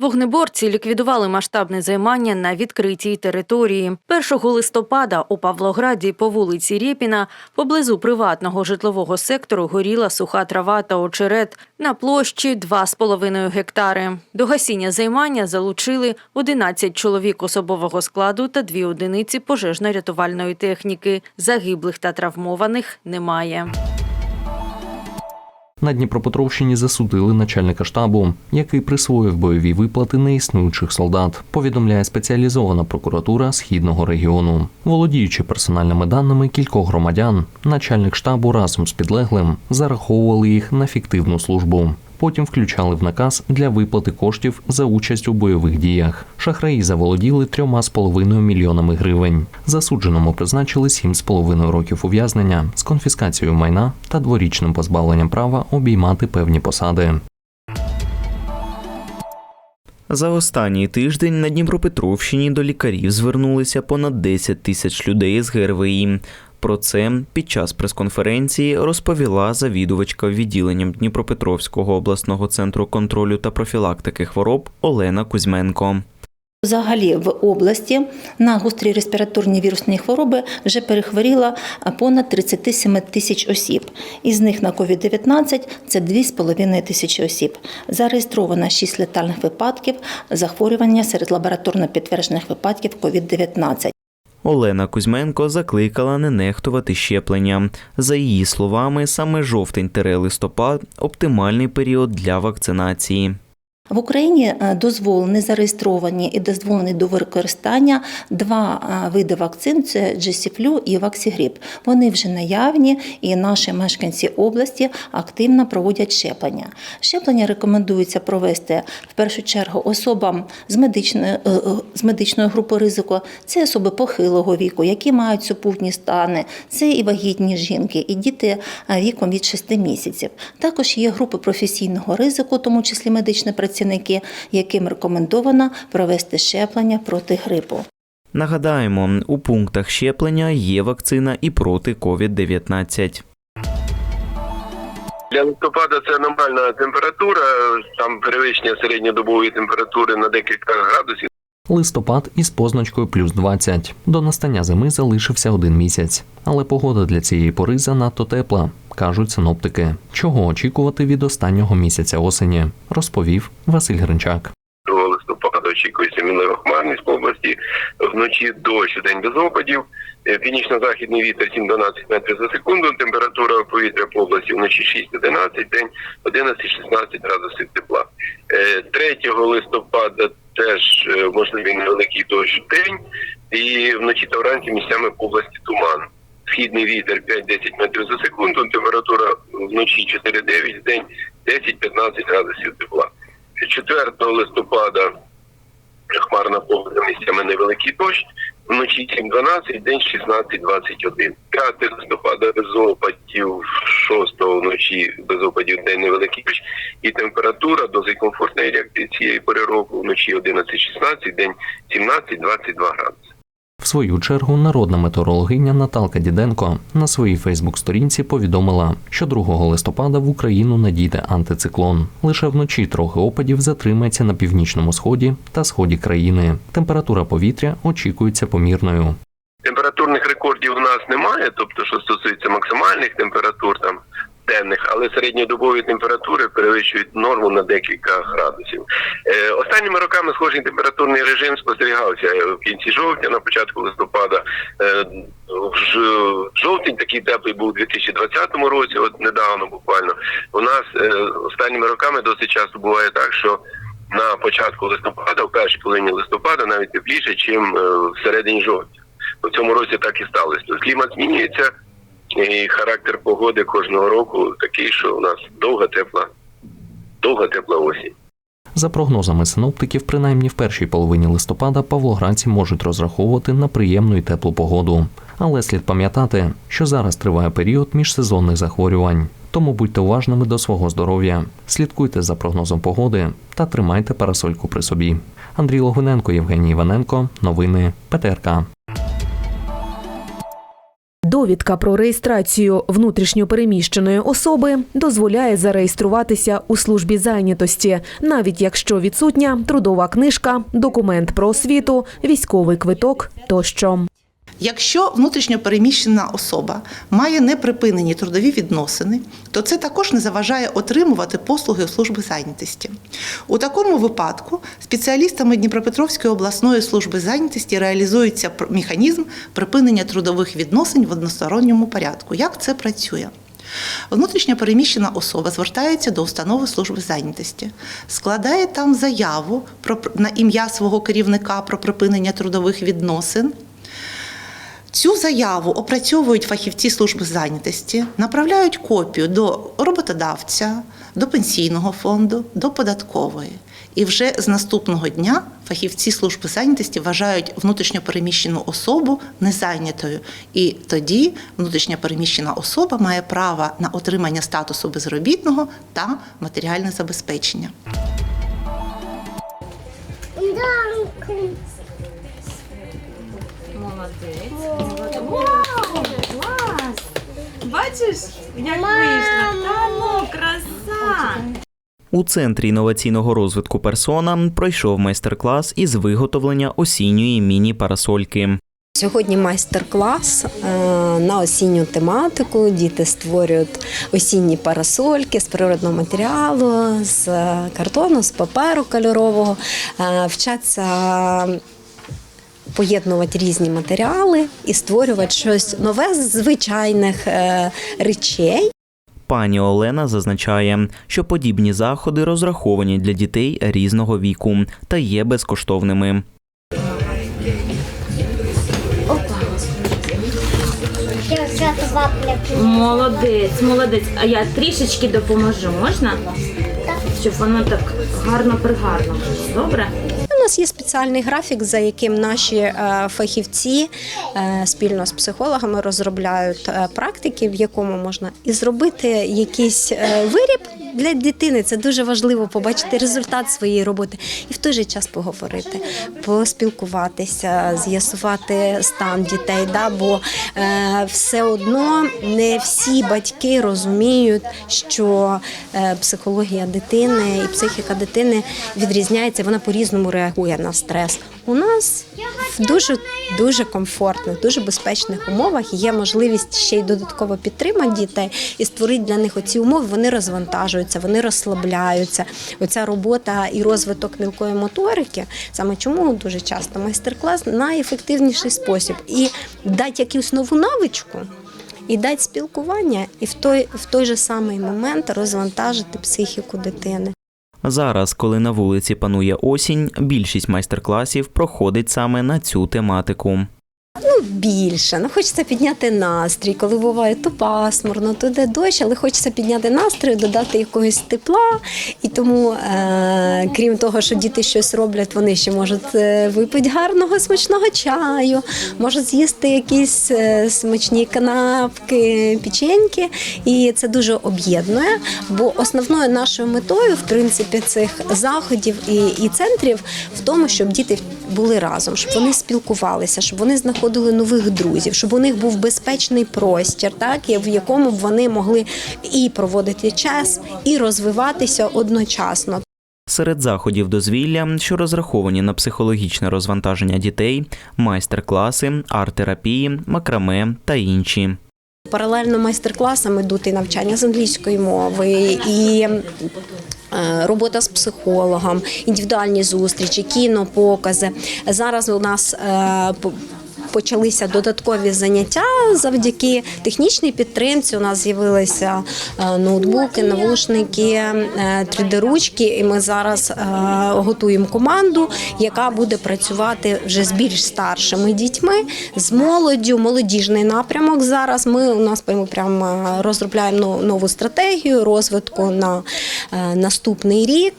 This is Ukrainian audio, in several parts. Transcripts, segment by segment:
Вогнеборці ліквідували масштабне займання на відкритій території. 1 листопада у Павлограді по вулиці Рєпіна поблизу приватного житлового сектору горіла суха трава та очерет на площі 2,5 гектари. До гасіння займання залучили 11 чоловік особового складу та дві одиниці пожежно-рятувальної техніки. Загиблих та травмованих немає. На Дніпропетровщині засудили начальника штабу, який присвоїв бойові виплати неіснуючих солдат. Повідомляє спеціалізована прокуратура східного регіону. Володіючи персональними даними кількох громадян, начальник штабу разом з підлеглим зараховували їх на фіктивну службу. Потім включали в наказ для виплати коштів за участь у бойових діях. Шахраї заволоділи трьома з половиною мільйонами гривень. Засудженому призначили сім з половиною років ув'язнення з конфіскацією майна та дворічним позбавленням права обіймати певні посади. За останній тиждень на Дніпропетровщині до лікарів звернулися понад 10 тисяч людей з ГРВІ. Про це під час прес-конференції розповіла завідувачка відділенням Дніпропетровського обласного центру контролю та профілактики хвороб Олена Кузьменко. Взагалі в області на гострі респіраторні вірусні хвороби вже перехворіло понад 37 тисяч осіб. Із них на COVID-19 це 2,5 тисячі осіб. Зареєстровано 6 летальних випадків захворювання серед лабораторно підтверджених випадків COVID-19. Олена Кузьменко закликала не нехтувати щеплення. За її словами, саме жовтень-листопад оптимальний період для вакцинації. В Україні е, дозволені, зареєстровані і дозволені до використання два е, види вакцин: це Джесіфлю і Ваксігріп. Вони вже наявні, і наші мешканці області активно проводять щеплення. Щеплення рекомендується провести в першу чергу особам з медичної, е, з медичної групи ризику. Це особи похилого віку, які мають супутні стани, це і вагітні жінки, і діти віком від 6 місяців. Також є групи професійного ризику, тому числі медичні працівники, яким рекомендовано провести щеплення проти грипу. Нагадаємо, у пунктах щеплення є вакцина і проти COVID-19. Для листопада це аномальна температура, там перевищення середньодобової температури на декілька градусів. Листопад із позначкою плюс 20. До настання зими залишився один місяць. Але погода для цієї пори занадто тепла, кажуть синоптики. Чого очікувати від останнього місяця осені, розповів Василь Гринчак. 2 листопада очікується мінлива хмарність по області, вночі дощ, день без опадів, Е, північно-західний вітер 7-12 метрів за секунду, температура повітря по області вночі 6-11, день 11-16 градусів тепла. Е, 3 листопада теж е, можливий невеликий дощ в день, і вночі та вранці місцями по області туман. Східний вітер 5-10 метрів за секунду, температура вночі 4-9, в день 10-15 градусів тепла. 4 листопада хмарна погода місцями невеликий дощ, вночі 7-12, день 16-21. 5 листопада без опадів, 6 вночі без опадів, день невеликий дощ, і температура досить комфортна як цієї пори року, вночі 11-16, день 17-22 градуси. Свою чергу народна метеорологиня Наталка Діденко на своїй Фейсбук-сторінці повідомила, що 2 листопада в Україну надійде антициклон. Лише вночі трохи опадів затримається на північному сході та сході країни. Температура повітря очікується помірною. Температурних рекордів у нас немає, тобто, що стосується максимальних температур там денних, але середньодобові температури перевищують норму на декілька градусів. Е, останніми роками схожий температурний режим спостерігався в кінці жовтня, на початку листопада. Е, в жовтень такий теплий був у 2020 році, от недавно буквально. У нас е, останніми роками досить часто буває так, що на початку листопада, в першій половині листопада, навіть тепліше, ніж в середині жовтня. У цьому році так і сталося. Клімат змінюється, і характер погоди кожного року такий, що у нас довга тепла, довга тепла осінь. За прогнозами синоптиків, принаймні в першій половині листопада павлоградці можуть розраховувати на приємну і теплу погоду. Але слід пам'ятати, що зараз триває період міжсезонних захворювань. Тому будьте уважними до свого здоров'я, слідкуйте за прогнозом погоди та тримайте парасольку при собі. Андрій Логвиненко, Євгеній Іваненко. Новини ПТРК. Довідка про реєстрацію внутрішньопереміщеної особи дозволяє зареєструватися у службі зайнятості, навіть якщо відсутня трудова книжка, документ про освіту, військовий квиток тощо. Якщо внутрішньопереміщена особа має неприпинені трудові відносини, то це також не заважає отримувати послуги у служби зайнятості. У такому випадку спеціалістами Дніпропетровської обласної служби зайнятості реалізується механізм припинення трудових відносин в односторонньому порядку. Як це працює? Внутрішньо переміщена особа звертається до установи служби зайнятості, складає там заяву про на ім'я свого керівника про припинення трудових відносин. Цю заяву опрацьовують фахівці служби зайнятості, направляють копію до роботодавця, до пенсійного фонду, до податкової. І вже з наступного дня фахівці служби зайнятості вважають внутрішньопереміщену особу незайнятою. І тоді внутрішньопереміщена особа має право на отримання статусу безробітного та матеріальне забезпечення. Бачиш, як вийшло? Та ну, краса! У центрі інноваційного розвитку персона пройшов майстер-клас із виготовлення осінньої міні-парасольки. Сьогодні майстер-клас е, на осінню тематику. Діти створюють осінні парасольки з природного матеріалу, з картону, з паперу кольорового, Е, вчаться поєднувати різні матеріали і створювати щось нове з звичайних е, речей. Пані Олена зазначає, що подібні заходи розраховані для дітей різного віку та є безкоштовними. Молодець, молодець. А я трішечки допоможу, можна? Щоб воно так гарно пригарно. Добре? Нас є спеціальний графік, за яким наші е, фахівці е, спільно з психологами розробляють е, практики, в якому можна і зробити якийсь виріб для дитини. Це дуже важливо побачити результат своєї роботи і в той же час поговорити, поспілкуватися, з'ясувати стан дітей. Да? Бо е, все одно не всі батьки розуміють, що е, психологія дитини і психіка дитини відрізняється, вона по-різному реагує на стрес. У нас в дуже дуже комфортних, дуже безпечних умовах є можливість ще й додатково підтримати дітей і створити для них оці умови. Вони розвантажуються, вони розслабляються. Оця робота і розвиток мілкої моторики, саме чому дуже часто майстер-клас найефективніший спосіб і дати якусь нову навичку. І дати спілкування, і в той, в той же самий момент розвантажити психіку дитини. Зараз, коли на вулиці панує осінь, більшість майстер-класів проходить саме на цю тематику. Більше. Ну, хочеться підняти настрій, коли буває то пасмурно, то де дощ, але хочеться підняти настрій, додати якогось тепла. І тому, е- крім того, що діти щось роблять, вони ще можуть е, випити гарного смачного чаю, можуть з'їсти якісь е, смачні канапки, печеньки. І це дуже об'єднує. Бо основною нашою метою, в принципі, цих заходів і, і центрів в тому, щоб діти були разом, щоб вони спілкувалися, щоб вони знаходили нових друзів, щоб у них був безпечний простір, так в якому б вони могли і проводити час, і розвиватися одночасно. Серед заходів дозвілля, що розраховані на психологічне розвантаження дітей, майстер-класи, арт-терапії, макраме та інші. Паралельно майстер-класам йдуть і навчання з англійської мови, і е, робота з психологом, індивідуальні зустрічі, кінопокази. Зараз у нас е, Почалися додаткові заняття завдяки технічній підтримці. У нас з'явилися е, ноутбуки, навушники, 3D-ручки, і ми зараз е, готуємо команду, яка буде працювати вже з більш старшими дітьми, з молоддю, молодіжний напрямок. Зараз ми у нас прямо прямо розробляємо нову стратегію розвитку на е, наступний рік.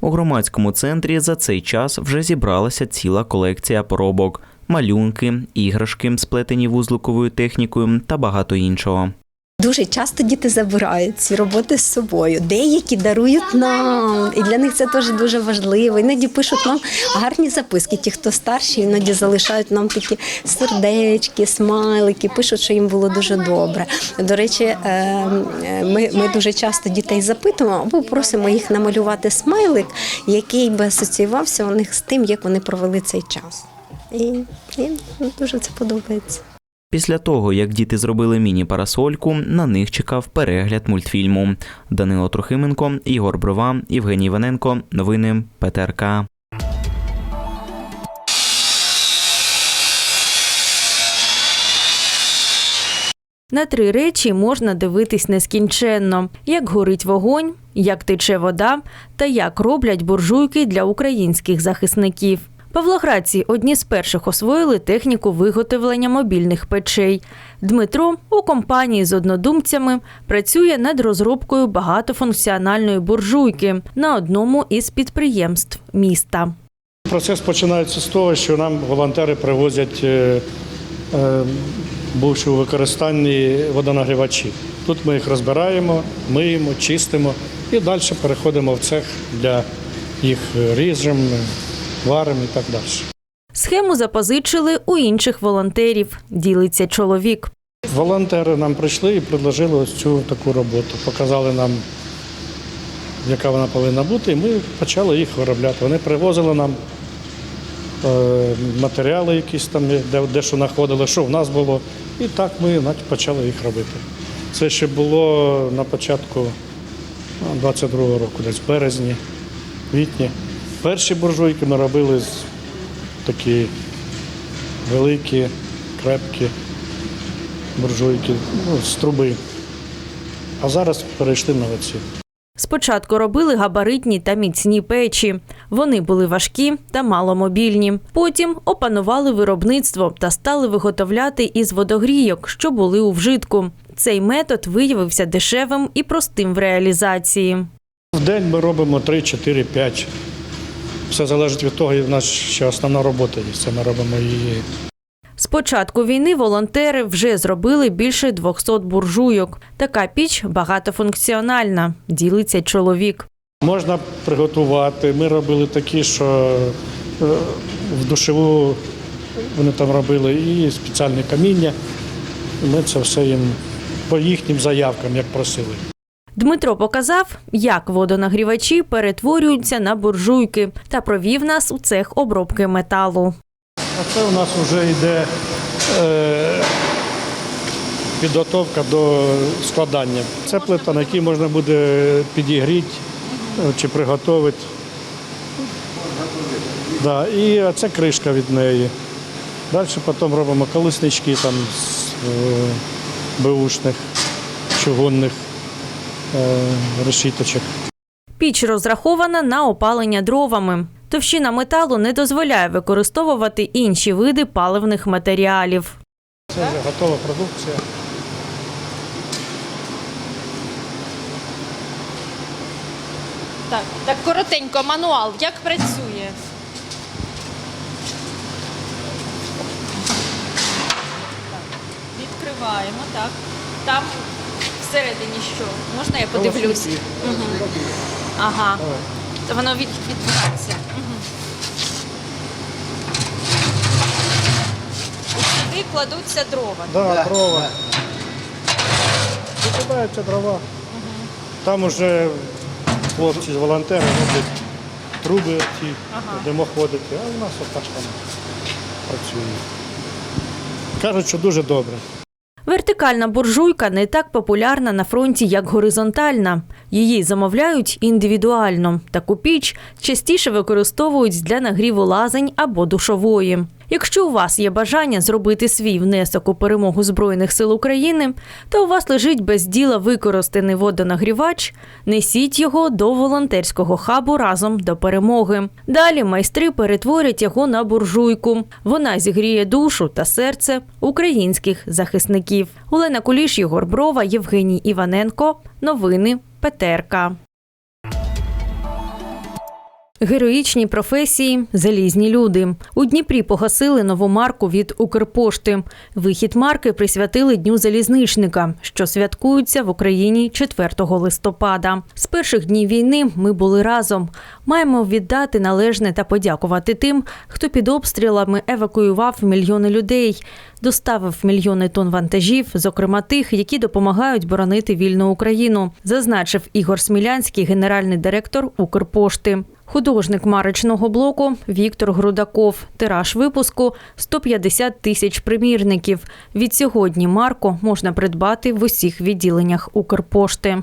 У громадському центрі за цей час вже зібралася ціла колекція поробок, малюнки, іграшки, сплетені вузликовою технікою та багато іншого. Дуже часто діти забирають ці роботи з собою. Деякі дарують нам, і для них це теж дуже важливо. Іноді пишуть нам гарні записки. Ті, хто старші, іноді залишають нам такі сердечки, смайлики, пишуть, що їм було дуже добре. До речі, е, е, ми, ми дуже часто дітей запитуємо або просимо їх намалювати смайлик, який би асоціювався у них з тим, як вони провели цей час. І їм дуже це подобається. Після того, як діти зробили міні-парасольку, на них чекав перегляд мультфільму. Данило Трохименко, Ігор Брова, Євгеній Іваненко. Новини ПТРК. На три речі можна дивитись нескінченно: як горить вогонь, як тече вода та як роблять буржуйки для українських захисників. Павлоградці одні з перших освоїли техніку виготовлення мобільних печей. Дмитро у компанії з однодумцями працює над розробкою багатофункціональної буржуйки на одному із підприємств міста. Процес починається з того, що нам волонтери привозять е, е, бувши у використанні водонагрівачі. Тут ми їх розбираємо, миємо, чистимо і далі переходимо в цех для їх ріжем, варимо і так далі. Схему запозичили у інших волонтерів, ділиться чоловік. Волонтери нам прийшли і предложили ось цю таку роботу. Показали нам, яка вона повинна бути, і ми почали їх виробляти. Вони привозили нам е, матеріали якісь там, де, де що знаходили, що в нас було. І так ми значить, почали їх робити. Це ще було на початку 22-го року, десь в березні, квітні. Перші буржуйки ми робили з такі великі, крепкі буржуйки ну, з труби. А зараз перейшли на оці. Спочатку робили габаритні та міцні печі. Вони були важкі та маломобільні. Потім опанували виробництво та стали виготовляти із водогрійок, що були у вжитку. Цей метод виявився дешевим і простим в реалізації. В день ми робимо 3, 4, 5. Все залежить від того, і в нас ще основна робота є. Це ми робимо її. З початку війни волонтери вже зробили більше 200 буржуйок. Така піч багатофункціональна, ділиться чоловік. Можна приготувати. Ми робили такі, що е, в душеву вони там робили і спеціальне каміння. Ми це все їм по їхнім заявкам, як просили. Дмитро показав, як водонагрівачі перетворюються на буржуйки та провів нас у цех обробки металу. А це у нас вже йде е, підготовка до складання. Це плита, на якій можна буде підігріти е, чи приготувати. Да, і це кришка від неї. Далі потім робимо колеснички там з е, беушних, чугунних е, решіточок. Піч розрахована на опалення дровами. Товщина металу не дозволяє використовувати інші види паливних матеріалів. Це вже готова продукція. Так, так коротенько, мануал, як працює? Відкриваємо, так. Там всередині що? Можна я подивлюсь? Мгм. Ага. То воно від, відбувається. Мгм. І сюди кладуться дрова. Да, дрова. Викидаються дрова. Там уже хлопці з волонтери роблять труби ті, димоходики, а у нас отак там працює. Кажуть, що дуже добре. Вертикальна буржуйка не так популярна на фронті, як горизонтальна. Її замовляють індивідуально. Таку піч частіше використовують для нагріву лазень або душової. Якщо у вас є бажання зробити свій внесок у перемогу Збройних сил України, то у вас лежить без діла використаний водонагрівач, несіть його до волонтерського хабу разом до перемоги. Далі майстри перетворять його на буржуйку. Вона зігріє душу та серце українських захисників. Олена Куліш, Єгор Брова, Євгеній Іваненко. Новини ПТРК. Героїчні професії залізні люди. У Дніпрі погасили нову марку від Укрпошти. Вихід марки присвятили Дню залізничника, що святкується в Україні 4 листопада. З перших днів війни ми були разом. Маємо віддати належне та подякувати тим, хто під обстрілами евакуював мільйони людей, доставив мільйони тонн вантажів, зокрема тих, які допомагають боронити вільну Україну, зазначив Ігор Смілянський, генеральний директор Укрпошти. Художник марочного блоку Віктор Грудаков. Тираж випуску 150 тисяч примірників. Від сьогодні марку можна придбати в усіх відділеннях Укрпошти.